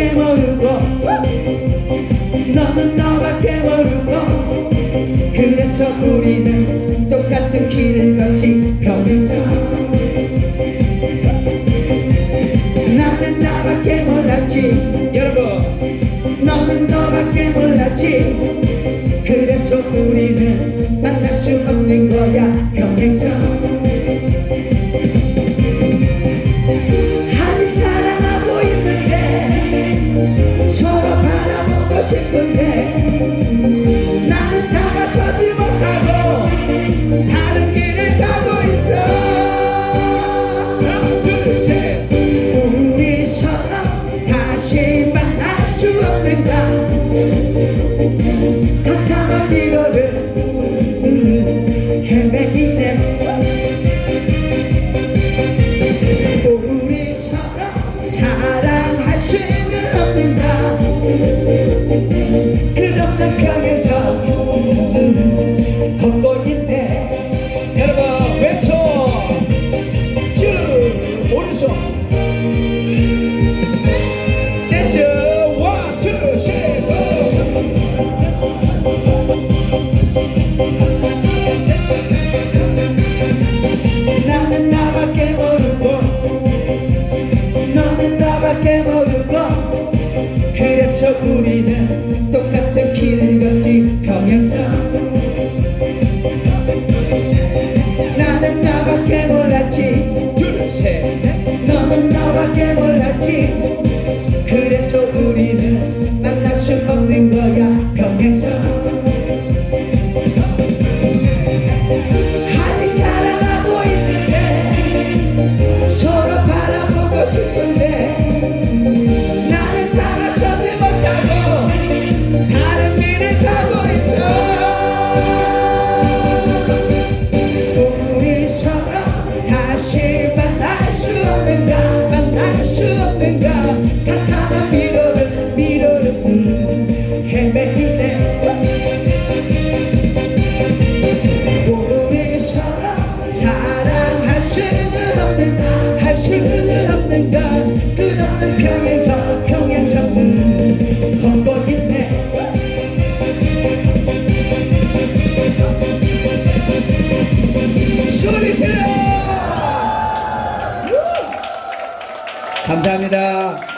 나밖에 모르고 너는 너밖에 모르고 그래서 우리는 똑같은 길을 걷지 평소 나는 나밖에 몰랐지 여러분. 너는 너밖에 몰랐지. 그래서 우리는 만날 수 없는 거야 평행선 싶은 데 나는 다가서지 못하고 다른 길을 가고 있어. 하나 둘셋. 우리 서로 다시 만날 수 없는가? 캄캄한 미로를 음, 헤매기네 우리 서로 사랑할 수는 없는가 그 감사합니다